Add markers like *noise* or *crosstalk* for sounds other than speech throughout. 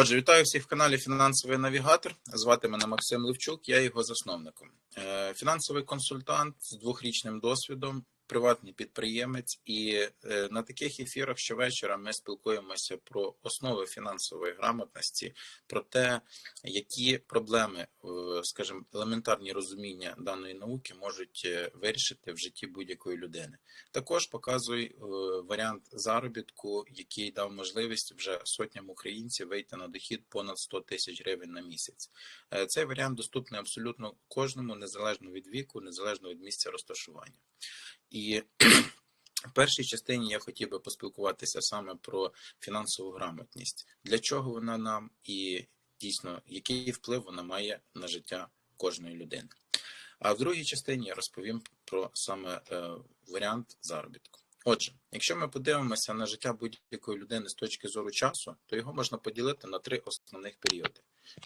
Отже, вітаю всіх в каналі Фінансовий навігатор. Звати мене Максим Левчук, я його засновником. Е, Фінансовий консультант з двохрічним досвідом, приватний підприємець, і е, на таких ефірах щовечора ми спілкуємося про основи фінансової грамотності, про те, які проблеми, е, скажімо, елементарні розуміння даної науки можуть е, вирішити в житті будь-якої людини. Також показую варіант заробітку, який дав можливість вже сотням українців вийти на дохід понад 100 тисяч гривень на місяць. Цей варіант доступний абсолютно кожному, незалежно від віку, незалежно від місця розташування. І *clears throat* в першій частині я хотів би поспілкуватися саме про фінансову грамотність. Для чого вона нам і дійсно який вплив вона має на життя кожної людини. А в другій частині я розповім про саме е, варіант заробітку. Отже, якщо ми подивимося на життя будь-якої людини з точки зору часу, то його можна поділити на три основних періоди: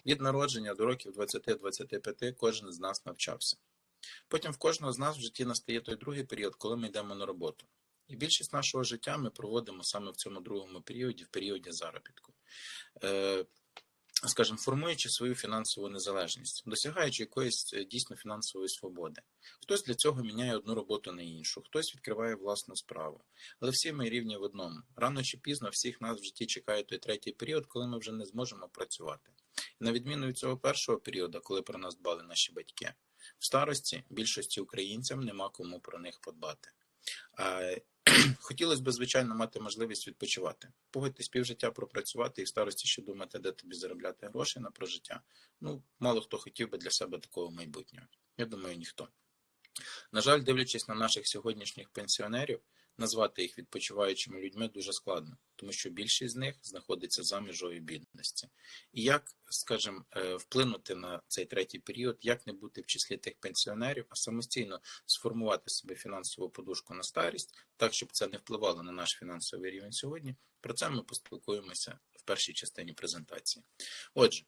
від народження до років 20-25 кожен з нас навчався. Потім в кожного з нас в житті настає той другий період, коли ми йдемо на роботу. І більшість нашого життя ми проводимо саме в цьому другому періоді, в періоді заробітку. Е, скажімо, формуючи свою фінансову незалежність, досягаючи якоїсь е, дійсно фінансової свободи. Хтось для цього міняє одну роботу на іншу, хтось відкриває власну справу. Але всі ми рівні в одному. Рано чи пізно всіх нас в житті чекає той третій період, коли ми вже не зможемо працювати. І на відміну від цього першого періоду, коли про нас дбали наші батьки, в старості більшості українцям нема кому про них подбати. *clears throat* Хотілося б, звичайно, мати можливість відпочивати. Погодьтесь півжиття пропрацювати і в старості ще думати, де тобі заробляти гроші на прожиття. Ну, мало хто хотів би для себе такого майбутнього. Я думаю, ніхто. На жаль, дивлячись на наших сьогоднішніх пенсіонерів, назвати їх відпочиваючими людьми дуже складно, тому що більшість з них знаходиться за межою бідності. І як, скажімо, е, вплинути на цей третій період, як не бути в числі тих пенсіонерів, а самостійно сформувати собі фінансову подушку на старість, так щоб це не впливало на наш фінансовий рівень сьогодні. Про це ми поспілкуємося в першій частині презентації. Отже,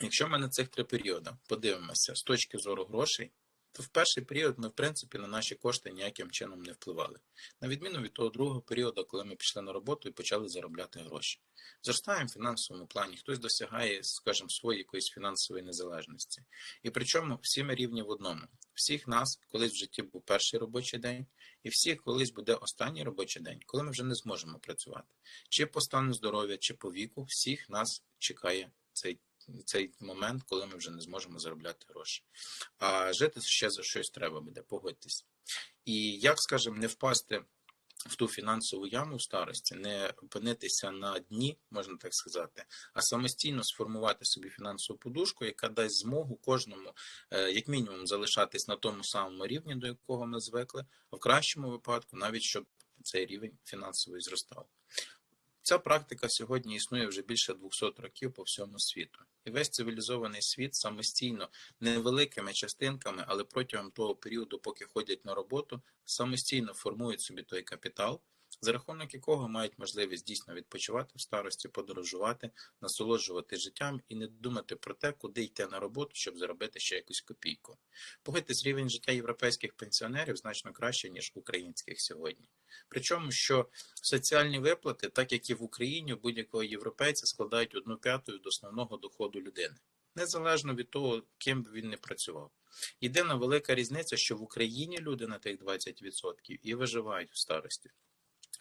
якщо ми на цих три періоди подивимося з точки зору грошей то в перший період ми, в принципі, на наші кошти ніяким чином не впливали. На відміну від того другого періоду, коли ми пішли на роботу і почали заробляти гроші. Зростаємо в фінансовому плані, хтось досягає, скажімо, своєї якоїсь фінансової незалежності. І причому всі ми рівні в одному. Всіх нас колись в житті був перший робочий день, і всіх колись буде останній робочий день, коли ми вже не зможемо працювати. Чи по стану здоров'я, чи по віку, всіх нас чекає цей цей момент, коли ми вже не зможемо заробляти гроші. А жити ще за щось треба буде, погодьтесь. І як, скажемо, не впасти в ту фінансову яму в старості, не опинитися на дні, можна так сказати, а самостійно сформувати собі фінансову подушку, яка дасть змогу кожному, е, як мінімум, залишатись на тому самому рівні, до якого ми звикли, а в кращому випадку, навіть щоб цей рівень фінансовий зростав. Ця практика сьогодні існує вже більше 200 років по всьому світу, і весь цивілізований світ самостійно, невеликими частинками, але протягом того періоду, поки ходять на роботу, самостійно формують собі той капітал, за рахунок якого мають можливість дійсно відпочивати в старості, подорожувати, насолоджувати життям і не думати про те, куди йти на роботу, щоб заробити ще якусь копійку. Погодьтесь, рівень життя європейських пенсіонерів значно краще ніж українських сьогодні. Причому що соціальні виплати, так як і в Україні, у будь-якого європейця складають одну п'яту від основного доходу людини. Незалежно від того, ким б він не працював. Єдина велика різниця, що в Україні люди на тих 20% і виживають в старості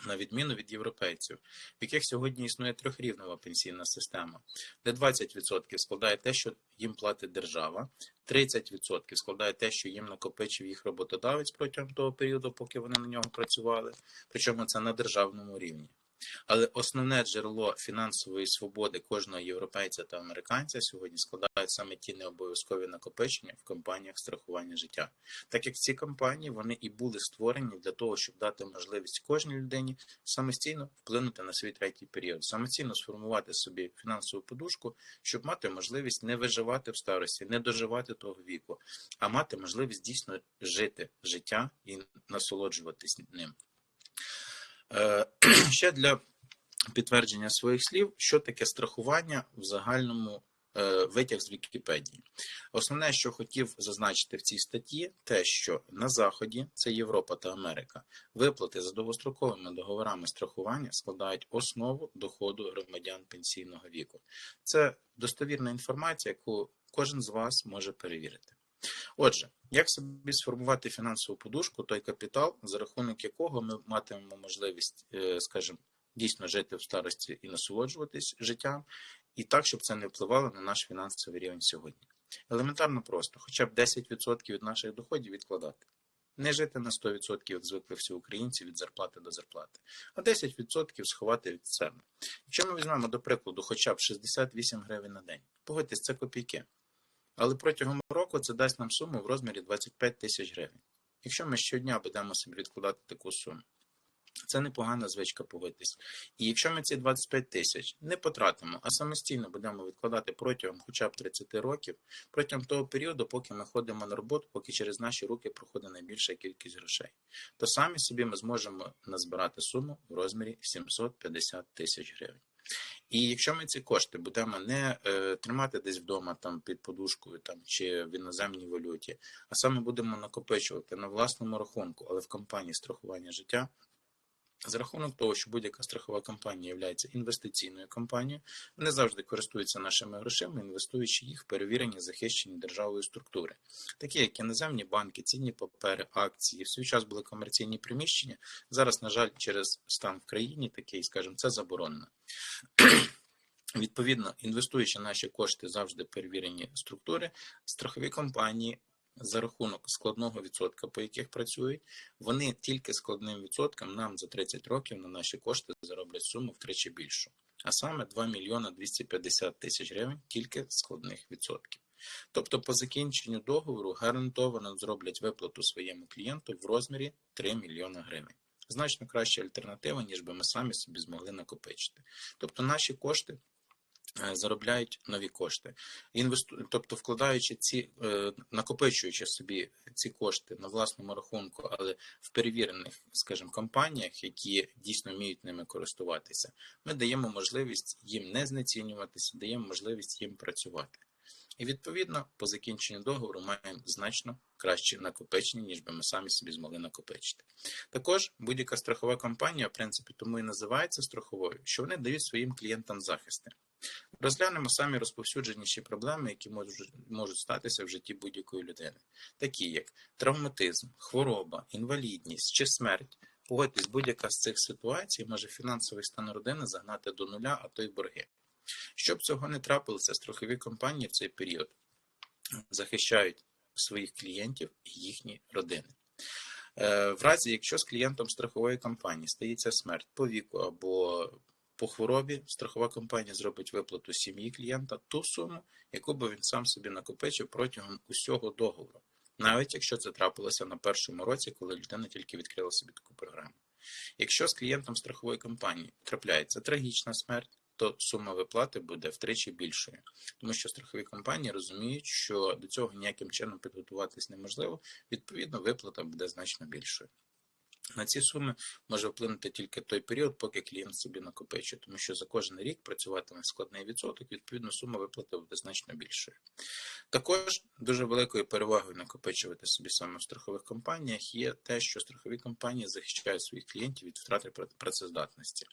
на відміну від європейців, в яких сьогодні існує трьохрівнева пенсійна система, де 20% складає те, що їм платить держава, 30% складає те, що їм накопичив їх роботодавець протягом того періоду, поки вони на нього працювали, причому це на державному рівні. Але основне джерело фінансової свободи кожного європейця та американця сьогодні складають саме ті необов'язкові накопичення в компаніях страхування життя, так як ці компанії вони і були створені для того, щоб дати можливість кожній людині самостійно вплинути на свій третій період, самостійно сформувати собі фінансову подушку, щоб мати можливість не виживати в старості, не доживати того віку, а мати можливість дійсно жити життя і насолоджуватись ним. Е, *clears throat* ще для підтвердження своїх слів, що таке страхування в загальному е, витяг з Вікіпедії. Основне, що хотів зазначити в цій статті, те, що на Заході, це Європа та Америка, виплати за довгостроковими договорами страхування складають основу доходу громадян пенсійного віку. Це достовірна інформація, яку кожен з вас може перевірити. Отже, як собі сформувати фінансову подушку, той капітал, за рахунок якого ми матимемо можливість, е, скажімо, дійсно жити в старості і насолоджуватись життям, і так, щоб це не впливало на наш фінансовий рівень сьогодні. Елементарно просто, хоча б 10% від наших доходів відкладати. Не жити на 100%, як звикли всі українці від зарплати до зарплати, а 10% сховати від себе. Якщо ми візьмемо до прикладу хоча б 68 гривень на день, погодьтесь, це копійки. Але протягом року це дасть нам суму в розмірі 25 тисяч гривень. Якщо ми щодня будемо собі відкладати таку суму, це непогана звичка погодьтесь. І якщо ми ці 25 тисяч не потратимо, а самостійно будемо відкладати протягом хоча б 30 років, протягом того періоду, поки ми ходимо на роботу, поки через наші руки проходить найбільша кількість грошей, то самі собі ми зможемо назбирати суму в розмірі 750 тисяч гривень. І якщо ми ці кошти будемо не е, тримати десь вдома там під подушкою там чи в іноземній валюті, а саме будемо накопичувати на власному рахунку, але в компанії страхування життя. За рахунок того, що будь-яка страхова компанія є інвестиційною компанією, вони завжди користуються нашими грошима, інвестуючи їх в перевірені захищені державою структури, такі як іноземні банки, цінні папери, акції. В свій час були комерційні приміщення. Зараз, на жаль, через стан в країні такий, скажімо, це заборонено. Відповідно, інвестуючи наші кошти завжди перевірені структури, страхові компанії за рахунок складного відсотка, по яких працюють, вони тільки складним відсотком нам за 30 років на наші кошти зароблять суму втричі більшу, а саме 2 мільйона 250 тисяч гривень тільки складних відсотків. Тобто, по закінченню договору гарантовано зроблять виплату своєму клієнту в розмірі 3 мільйона гривень. Значно краща альтернатива, ніж би ми самі собі змогли накопичити. Тобто наші кошти заробляють нові кошти, Інвесту... тобто вкладаючи ці, е, накопичуючи собі ці кошти на власному рахунку, але в перевірених, скажімо, компаніях, які дійсно вміють ними користуватися, ми даємо можливість їм не знецінюватися, даємо можливість їм працювати. І відповідно по закінченню договору маємо значно краще накопичення, ніж би ми самі собі змогли накопичити. Також будь-яка страхова компанія, в принципі, тому і називається страховою, що вони дають своїм клієнтам захисти. Розглянемо самі розповсюдженіші проблеми, які можуть, можуть статися в житті будь-якої людини, такі як травматизм, хвороба, інвалідність чи смерть. Погодьтесь, будь-яка з цих ситуацій може фінансовий стан родини загнати до нуля, а то й борги. Щоб цього не трапилося, страхові компанії в цей період захищають своїх клієнтів і їхні родини. Е, в разі, якщо з клієнтом страхової компанії стається смерть по віку або по хворобі страхова компанія зробить виплату сім'ї клієнта ту суму, яку би він сам собі накопичив протягом усього договору, навіть якщо це трапилося на першому році, коли людина тільки відкрила собі таку програму. Якщо з клієнтом страхової компанії трапляється трагічна смерть, то сума виплати буде втричі більшою, тому що страхові компанії розуміють, що до цього ніяким чином підготуватись неможливо, відповідно, виплата буде значно більшою. На ці суми може вплинути тільки той період, поки клієнт собі накопичує, тому що за кожен рік працюватиме складний відсоток, відповідно, сума виплати буде значно більшою. Також дуже великою перевагою накопичувати собі саме в страхових компаніях є те, що страхові компанії захищають своїх клієнтів від втрати працездатності.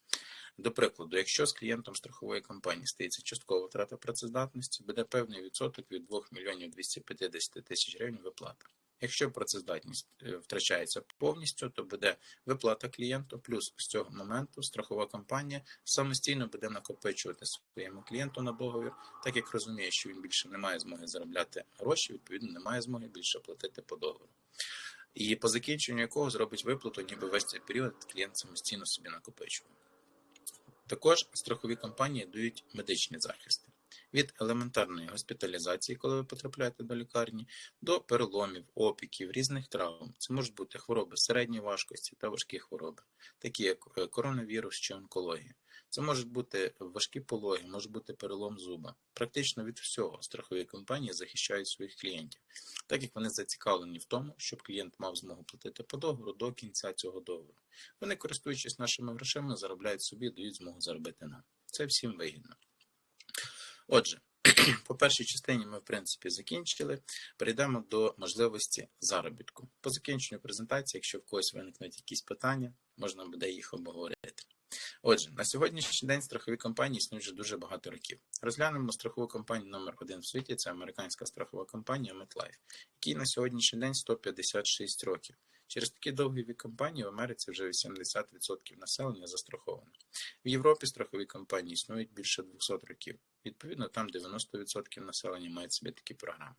До прикладу, якщо з клієнтом страхової компанії стається часткова втрата працездатності, буде певний відсоток від 2 мільйонів 250 тисяч гривень виплата. Якщо працездатність е, втрачається повністю, то буде виплата клієнту, плюс з цього моменту страхова компанія самостійно буде накопичувати своєму клієнту на договір, так як розуміє, що він більше не має змоги заробляти гроші, відповідно, не має змоги більше платити по договору. І по закінченню якого зробить виплату, ніби весь цей період клієнт самостійно собі накопичує. Також страхові компанії дають медичні захисти від елементарної госпіталізації, коли ви потрапляєте до лікарні, до переломів, опіків, різних травм. Це можуть бути хвороби середньої важкості та важкі хвороби, такі як е, коронавірус чи онкологія. Це можуть бути важкі пологи, може бути перелом зуба. Практично від всього страхові компанії захищають своїх клієнтів, так як вони зацікавлені в тому, щоб клієнт мав змогу платити по договору до кінця цього договору. Вони, користуючись нашими грошима, заробляють собі, дають змогу заробити нам. Це всім вигідно. Отже, *clears throat* По першій частині ми, в принципі, закінчили. Перейдемо до можливості заробітку. По закінченню презентації, якщо в когось виникнуть якісь питання, можна буде їх обговорити. Отже, на сьогоднішній день страхові компанії існують вже дуже багато років. Розглянемо страхову компанію номер один в світі це американська страхова компанія MetLife, якій на сьогоднішній день 156 років. Через такі довгі компанії в Америці вже 80% населення застраховано. В Європі страхові компанії існують більше 200 років. Відповідно, там 90% населення мають собі такі програми.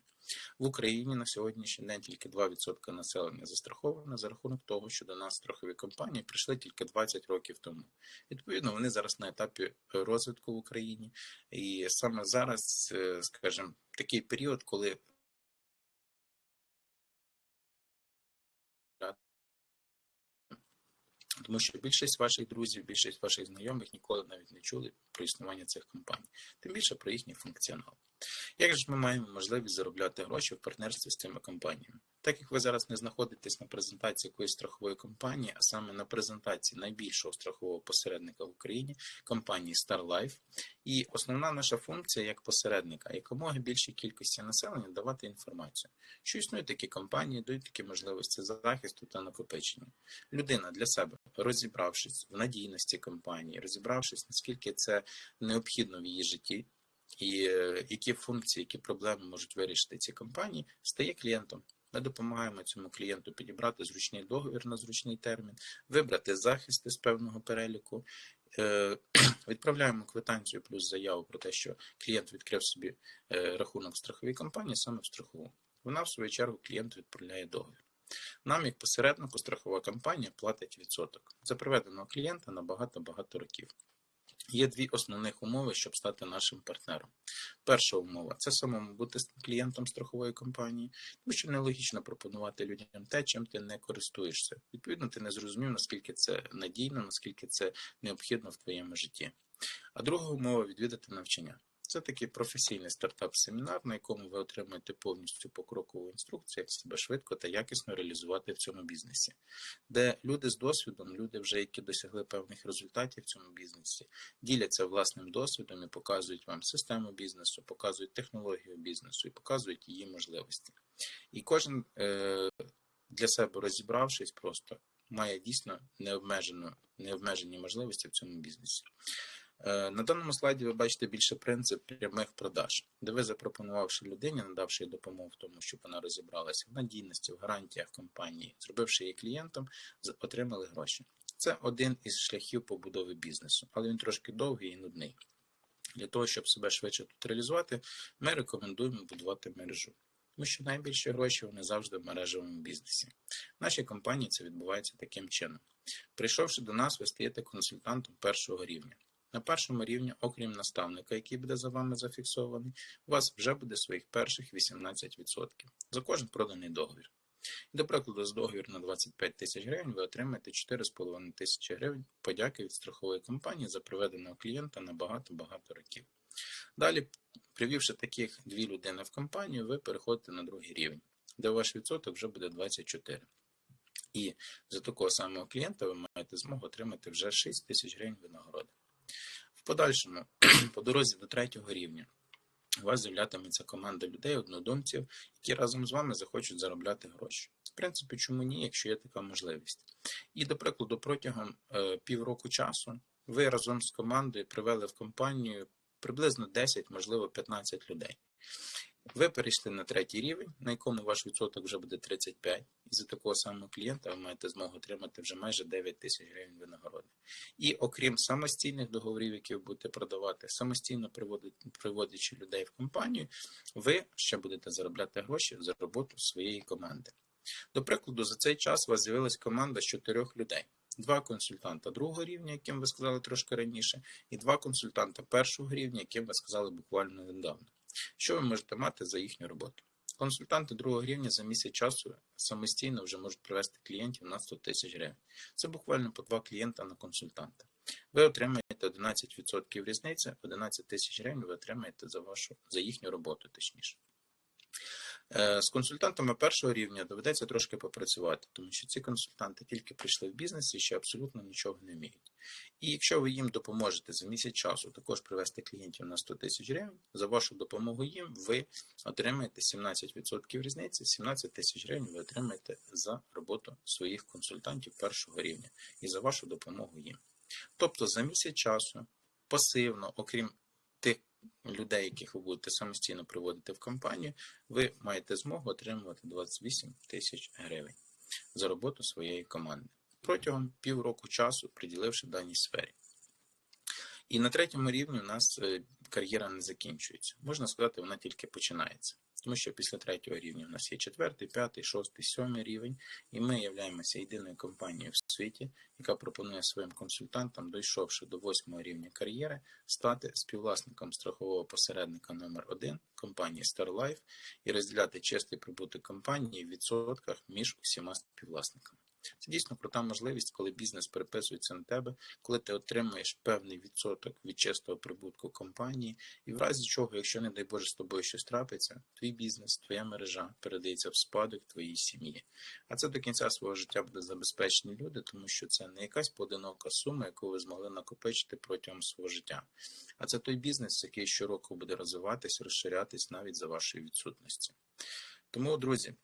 В Україні на сьогоднішній день тільки 2% населення застраховано за рахунок того, що до нас страхові компанії прийшли тільки 20 років тому. Відповідно, вони зараз на етапі розвитку в Україні, і саме зараз, е, скажімо, такий період, коли Тому що більшість ваших друзів, більшість ваших знайомих ніколи навіть не чули про існування цих компаній, тим більше про їхній функціонал. Як же ми маємо можливість заробляти гроші в партнерстві з цими компаніями? Так як ви зараз не знаходитесь на презентації якоїсь страхової компанії, а саме на презентації найбільшого страхового посередника в Україні компанії StarLife, і основна наша функція як посередника якомога більшій кількості населення давати інформацію, що існують такі компанії, дають такі можливості захисту та накопичення. Людина для себе розібравшись в надійності компанії, розібравшись наскільки це необхідно в її житті і е, які функції, які проблеми можуть вирішити ці компанії, стає клієнтом. Ми допомагаємо цьому клієнту підібрати зручний договір на зручний термін, вибрати захисти з певного переліку, е, *clears throat* відправляємо квитанцію плюс заяву про те, що клієнт відкрив собі е, рахунок страховій компанії саме в страхову. Вона, в свою чергу, клієнту відправляє договір. Нам, як посереднику, страхова компанія платить відсоток за приведеного клієнта на багато-багато років. Є дві основних умови, щоб стати нашим партнером. Перша умова це самому бути клієнтом страхової компанії, тому що нелогічно пропонувати людям те, чим ти не користуєшся. Відповідно, ти не зрозумів, наскільки це надійно, наскільки це необхідно в твоєму житті. А друга умова відвідати навчання. Це такий професійний стартап-семінар, на якому ви отримаєте повністю покрокову інструкцію, як себе швидко та якісно реалізувати в цьому бізнесі, де люди з досвідом, люди, вже які досягли певних результатів в цьому бізнесі, діляться власним досвідом і показують вам систему бізнесу, показують технологію бізнесу і показують її можливості. І кожен е, для себе розібравшись, просто має дійсно необмежену, необмежені можливості в цьому бізнесі. Е, на даному слайді ви бачите більше принцип прямих продаж, де ви запропонувавши людині, надавши їй допомогу в тому, щоб вона розібралася в надійності, в гарантіях компанії, зробивши її клієнтом, отримали гроші. Це один із шляхів побудови бізнесу, але він трошки довгий і нудний. Для того, щоб себе швидше тут реалізувати, ми рекомендуємо будувати мережу. Тому що найбільші гроші вони завжди в мережевому бізнесі. В нашій компанії це відбувається таким чином. Прийшовши до нас, ви стаєте консультантом першого рівня. На першому рівні, окрім наставника, який буде за вами зафіксований, у вас вже буде своїх перших 18% за кожен проданий договір. І, до прикладу, з договір на 25 тисяч гривень ви отримаєте 4,5 тисячі гривень подяки від страхової компанії за приведеного клієнта на багато-багато років. Далі, привівши таких дві людини в компанію, ви переходите на другий рівень, де ваш відсоток вже буде 24. І за такого самого клієнта ви маєте змогу отримати вже 6 тисяч гривень винагороди. Подальшому, *clears throat* по дорозі до третього рівня, у вас з'являтиметься команда людей, однодумців, які разом з вами захочуть заробляти гроші. В принципі, чому ні, якщо є така можливість. І, до прикладу, протягом е, півроку часу ви разом з командою привели в компанію приблизно 10, можливо, 15 людей. Ви перейшли на третій рівень, на якому ваш відсоток вже буде 35, і за такого самого клієнта ви маєте змогу отримати вже майже 9 тисяч гривень винагороди. І окрім самостійних договорів, які ви будете продавати, самостійно приводячи людей в компанію, ви ще будете заробляти гроші за роботу своєї команди. До прикладу, за цей час у вас з'явилась команда з чотирьох людей. Два консультанта другого рівня, яким ви сказали трошки раніше, і два консультанта першого рівня, яким ви сказали буквально недавно. Що ви можете мати за їхню роботу? Консультанти другого рівня за місяць часу самостійно вже можуть привести клієнтів на 100 тисяч гривень. Це буквально по два клієнта на консультанта. Ви отримаєте 11% різниці, 11 тисяч гривень ви отримаєте за вашу за їхню роботу, точніше. Е, З консультантами першого рівня доведеться трошки попрацювати, тому що ці консультанти тільки прийшли в бізнес і ще абсолютно нічого не вміють. І якщо ви їм допоможете за місяць часу також привести клієнтів на 100 тисяч гривень, за вашу допомогу їм ви отримаєте 17% різниці, 17 тисяч гривень ви отримаєте за роботу своїх консультантів першого рівня і за вашу допомогу їм. Тобто за місяць часу пасивно, окрім тих людей, яких ви будете самостійно приводити в компанію, ви маєте змогу отримувати 28 тисяч гривень за роботу своєї команди протягом півроку часу, приділивши даній сфері. І на третьому рівні у нас е, кар'єра не закінчується. Можна сказати, вона тільки починається. Тому що після третього рівня в нас є четвертий, п'ятий, шостий, сьомий рівень, і ми являємося єдиною компанією в світі, яка пропонує своїм консультантам, дійшовши до восьмого рівня кар'єри, стати співвласником страхового посередника номер 1 компанії StarLife і розділяти чистий прибуток компанії в відсотках між усіма співвласниками. Це дійсно крута можливість, коли бізнес переписується на тебе, коли ти отримуєш певний відсоток від чистого прибутку компанії, і в разі чого, якщо не дай Боже з тобою щось трапиться, твій бізнес, твоя мережа передається в спадок твоїй сім'ї. А це до кінця свого життя буде забезпечені люди, тому що це не якась поодинока сума, яку ви змогли накопичити протягом свого життя. А це той бізнес, який щороку буде розвиватись, розширятись навіть за вашої відсутності. Тому, друзі.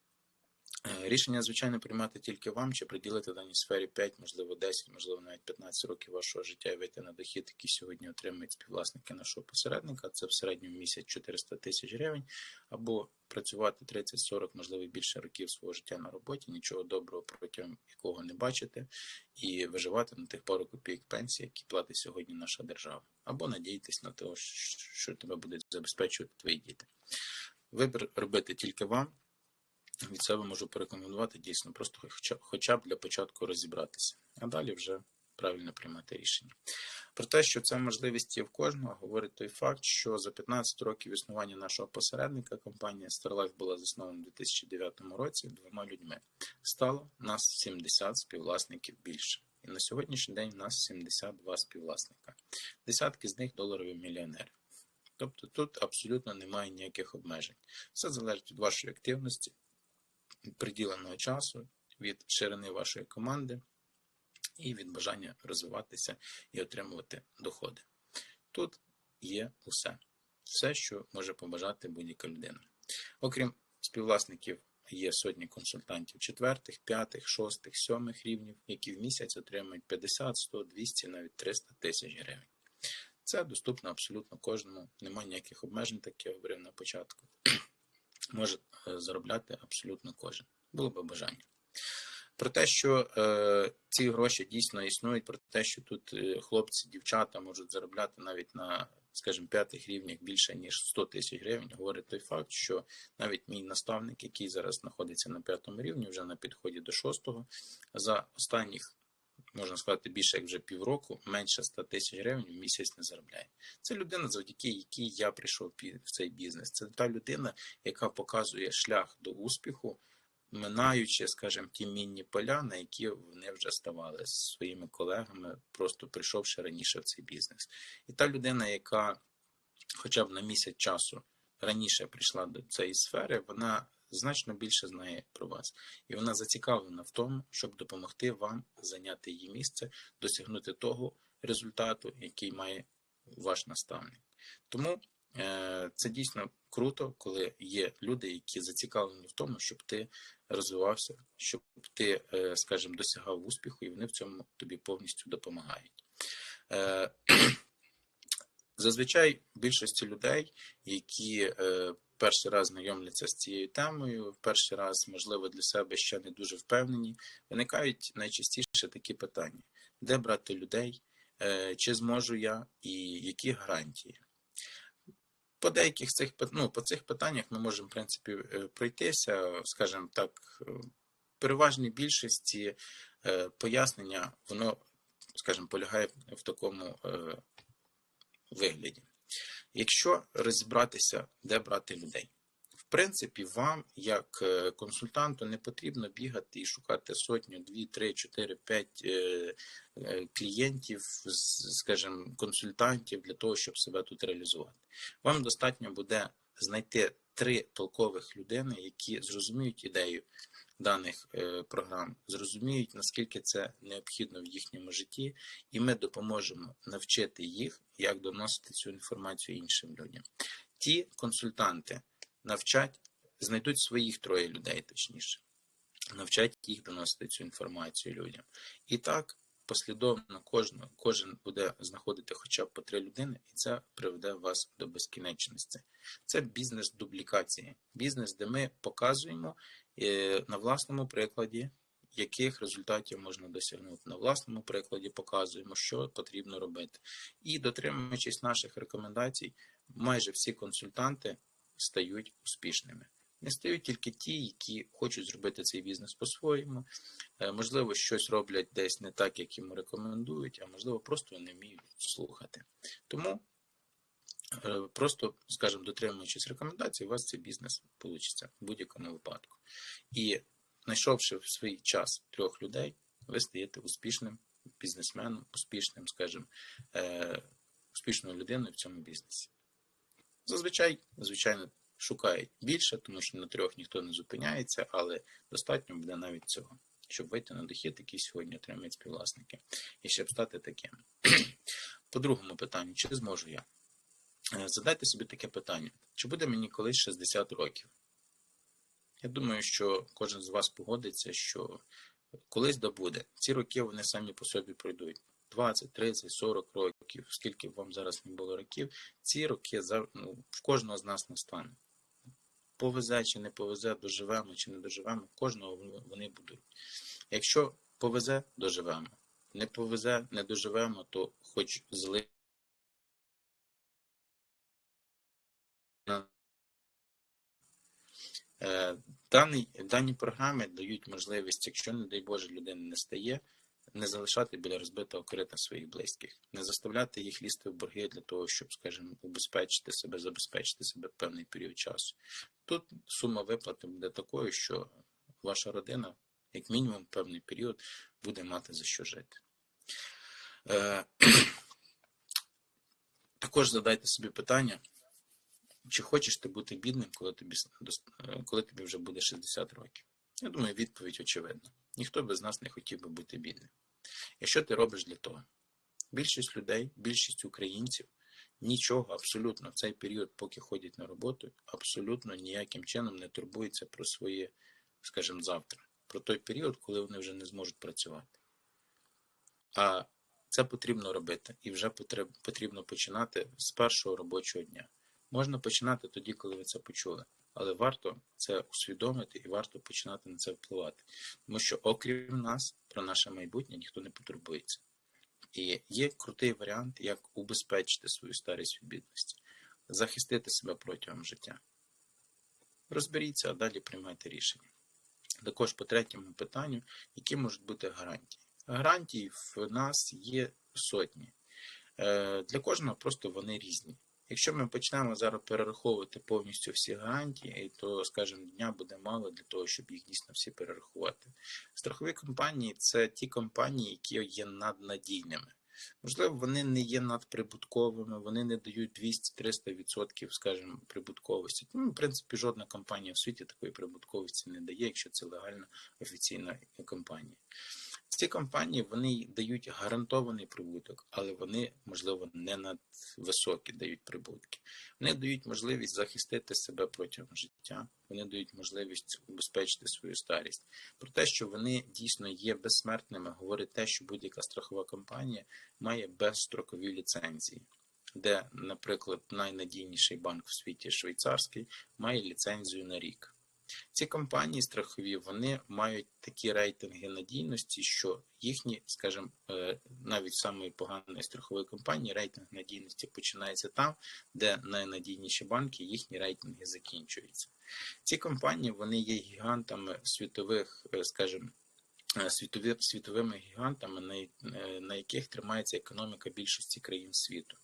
Е, Рішення, звичайно, приймати тільки вам, чи приділити даній сфері 5, можливо, 10, можливо, навіть 15 років вашого життя і вийти на дохід, який сьогодні отримують співвласники нашого посередника. Це в середньому місяць 400 тисяч гривень, або працювати 30-40, можливо, більше років свого життя на роботі, нічого доброго протягом якого не бачити, і виживати на тих пару копійок пенсії, які платить сьогодні наша держава, або надіятись на те, що тебе будуть забезпечувати твої діти. Вибір робити тільки вам від себе можу порекомендувати дійсно просто хоча, б для початку розібратися, а далі вже правильно приймати рішення. Про те, що це можливість є в кожного, говорить той факт, що за 15 років існування нашого посередника компанія StarLife була заснована у 2009 році двома людьми. Стало нас 70 співвласників більше. І на сьогоднішній день у нас 72 співвласника. Десятки з них доларові мільйонери. Тобто тут абсолютно немає ніяких обмежень. Все залежить від вашої активності, приділеного часу, від ширини вашої команди і від бажання розвиватися і отримувати доходи. Тут є усе, все, що може побажати будь-яка людина. Окрім співвласників, є сотні консультантів четвертих, п'ятих, шостих, сьомих рівнів, які в місяць отримують 50, 100, 200, навіть 300 тисяч гривень. Це доступно абсолютно кожному, немає ніяких обмежень, так я говорив на початку. Може е, заробляти абсолютно кожен. Було би бажання. Про те, що е, ці гроші дійсно існують, про те, що тут е, хлопці, дівчата можуть заробляти навіть на, скажімо, п'ятих рівнях більше ніж 100 тисяч гривень, говорить той факт, що навіть мій наставник, який зараз знаходиться на п'ятому рівні, вже на підході до шостого, за останніх можна сказати, більше як вже півроку, менше 100 тисяч гривень в місяць не заробляє. Це людина, завдяки якій я прийшов в цей бізнес. Це та людина, яка показує шлях до успіху, минаючи, скажімо, ті мінні поля, на які вони вже ставали з своїми колегами, просто прийшовши раніше в цей бізнес. І та людина, яка хоча б на місяць часу раніше прийшла до цієї сфери, вона значно більше знає про вас, і вона зацікавлена в тому, щоб допомогти вам зайняти її місце, досягнути того результату, який має ваш наставник. Тому е, це дійсно круто, коли є люди, які зацікавлені в тому, щоб ти розвивався, щоб ти, е, скажімо, досягав успіху, і вони в цьому тобі повністю допомагають. Е, *clears throat* Зазвичай більшості людей, які перший раз знайомляться з цією темою, в перший раз, можливо, для себе ще не дуже впевнені, виникають найчастіше такі питання: де брати людей, е, чи зможу я, і які гарантії. По деяких цих ну, по цих питаннях ми можемо, в принципі, е, пройтися, скажімо так, переважній більшості пояснення, воно, скажімо, полягає в такому вигляді. Якщо розібратися, де брати людей, в принципі, вам, як е, консультанту, не потрібно бігати і шукати сотню, дві, три, чотири, п'ять е, е, клієнтів, скажімо, консультантів для того, щоб себе тут реалізувати. Вам достатньо буде знайти три толкових людини, які зрозуміють ідею даних е, програм, зрозуміють, наскільки це необхідно в їхньому житті, і ми допоможемо навчити їх, як доносити цю інформацію іншим людям. Ті консультанти навчать, знайдуть своїх троє людей, точніше, навчать їх доносити цю інформацію людям. І так послідовно кожен, кожен буде знаходити хоча б по три людини, і це приведе вас до безкінечності. Це бізнес дублікації, бізнес, де ми показуємо е, на власному прикладі, яких результатів можна досягнути. На власному прикладі показуємо, що потрібно робити. І дотримуючись наших рекомендацій, майже всі консультанти стають успішними. Не стають тільки ті, які хочуть зробити цей бізнес по-своєму, Е, можливо, щось роблять десь не так, як йому рекомендують, а можливо, просто не вміють слухати. Тому е, просто, скажімо, дотримуючись рекомендацій, у вас цей бізнес вийде в будь-якому випадку. І знайшовши в свій час трьох людей, ви стаєте успішним бізнесменом, успішним, скажімо, е, успішною людиною в цьому бізнесі. Зазвичай, звичайно, шукають більше, тому що на трьох ніхто не зупиняється, але достатньо буде навіть цього, щоб вийти на дохід, який сьогодні отримують співвласники, і щоб стати таким. *clears throat* По другому питанню, чи зможу я? Е, Задайте собі таке питання: чи буде мені колись 60 років? Я думаю, що кожен з вас погодиться, що колись добуде. Ці роки вони самі по собі пройдуть. 20, 30, 40 років, скільки б вам зараз не було років, ці роки ну, в кожного з нас настане. Повезе чи не повезе, доживемо чи не доживемо, кожного вони будуть. Якщо повезе, доживемо. Не повезе, не доживемо, то хоч зли. Е, дані, дані програми дають можливість, якщо, не дай Боже, людина не стає, не залишати біля розбитого корита своїх близьких, не заставляти їх лізти в борги для того, щоб, скажімо, убезпечити себе, забезпечити себе певний період часу. Тут сума виплати буде такою, що ваша родина, як мінімум, певний період, буде мати за що жити. Е, *clears throat* також задайте собі питання, чи хочеш ти бути бідним, коли тобі, коли тобі вже буде 60 років? Я думаю, відповідь очевидна. Ніхто без нас не хотів би бути бідним. І що ти робиш для того? Більшість людей, більшість українців нічого абсолютно в цей період, поки ходять на роботу, абсолютно ніяким чином не турбуються про своє, скажімо, завтра, про той період, коли вони вже не зможуть працювати. А це потрібно робити і вже потрібно починати з першого робочого дня. Можна починати тоді, коли ви це почули але варто це усвідомити і варто починати на це впливати. Тому що, окрім нас, про наше майбутнє ніхто не потурбується. І є крутий варіант, як убезпечити свою старість від бідності, захистити себе протягом життя. Розберіться, а далі приймайте рішення. Також по третьому питанню, які можуть бути гарантії. Гарантії в нас є сотні. Е, для кожного просто вони різні. Якщо ми почнемо зараз перераховувати повністю всі гарантії, то, скажімо, дня буде мало для того, щоб їх дійсно всі перерахувати. Страхові компанії це ті компанії, які є наднадійними. Можливо, вони не є надприбутковими, вони не дають 200-300%, скажімо, прибутковості. Ну, в принципі, жодна компанія в світі такої прибутковості не дає, якщо це легальна офіційна компанія. Ці компанії вони дають гарантований прибуток, але вони, можливо, не надвисокі дають прибутки. Вони дають можливість захистити себе протягом життя, вони дають можливість убезпечити свою старість. Про те, що вони дійсно є безсмертними, говорить те, що будь-яка страхова компанія має безстрокові ліцензії. Де, наприклад, найнадійніший банк в світі швейцарський має ліцензію на рік. Ці компанії страхові вони мають такі рейтинги надійності, що їхні, скажімо, е, навіть самої поганої страхової компанії рейтинг надійності починається там, де найнадійніші банки їхні рейтинги закінчуються. Ці компанії вони є гігантами світових, е, скажімо, е, світові, світовими гігантами, на, на яких тримається економіка більшості країн світу.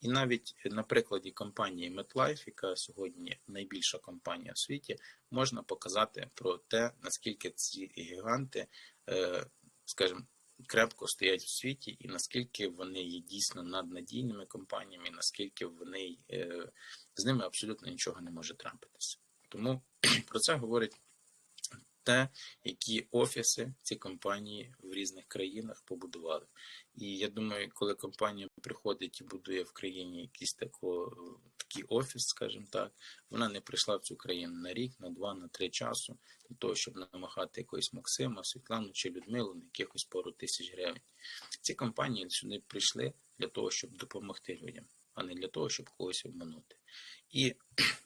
І навіть на прикладі компанії MetLife, яка сьогодні найбільша компанія в світі, можна показати про те, наскільки ці гіганти, е, скажімо, крепко стоять в світі, і наскільки вони є дійсно наднадійними компаніями, наскільки вони е, з ними абсолютно нічого не може трапитися. Тому *clears throat* про це говорить те, які офіси ці компанії в різних країнах побудували. І я думаю, коли компанія приходить і будує в країні якийсь тако, такий офіс, скажімо так, вона не прийшла в цю країну на рік, на два, на три часу для того, щоб намагати якогось Максима, Світлану чи Людмилу на якихось пару тисяч гривень. Ці компанії сюди прийшли для того, щоб допомогти людям, а не для того, щоб когось обманути. І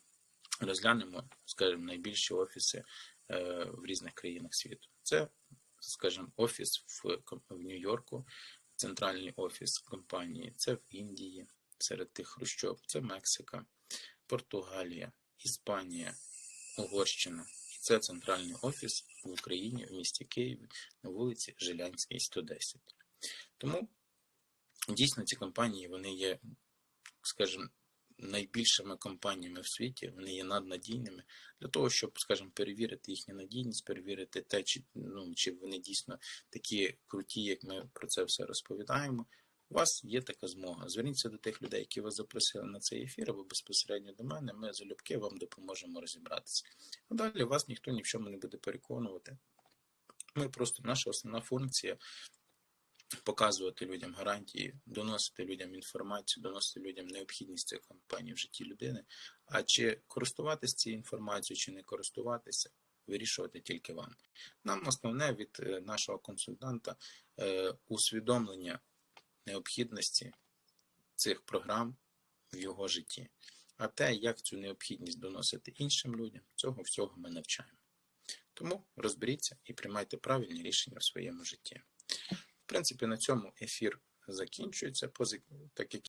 *clears throat* розглянемо, скажімо, найбільші офіси е, в різних країнах світу. Це, скажімо, офіс в, в Нью-Йорку, центральний офіс компанії, це в Індії, серед тих хрущоб, це Мексика, Португалія, Іспанія, Угорщина. І це центральний офіс в Україні, в місті Києві, на вулиці Жилянській, 110. Тому дійсно ці компанії вони є, скажімо, найбільшими компаніями в світі, вони є наднадійними для того, щоб, скажімо, перевірити їхню надійність, перевірити те, чи, ну, чи вони дійсно такі круті, як ми про це все розповідаємо. У вас є така змога. Зверніться до тих людей, які вас запросили на цей ефір, або безпосередньо до мене. Ми залюбки вам допоможемо розібратися. А далі вас ніхто ні в чому не буде переконувати. Ми просто наша основна функція показувати людям гарантії, доносити людям інформацію, доносити людям необхідність цієї компанії в житті людини. А чи користуватися цією інформацією, чи не користуватися, вирішувати тільки вам. Нам основне від е, нашого консультанта е, усвідомлення необхідності цих програм в його житті. А те, як цю необхідність доносити іншим людям, цього всього ми навчаємо. Тому розберіться і приймайте правильні рішення в своєму житті. Принципі, на цьому ефір закінчується, так як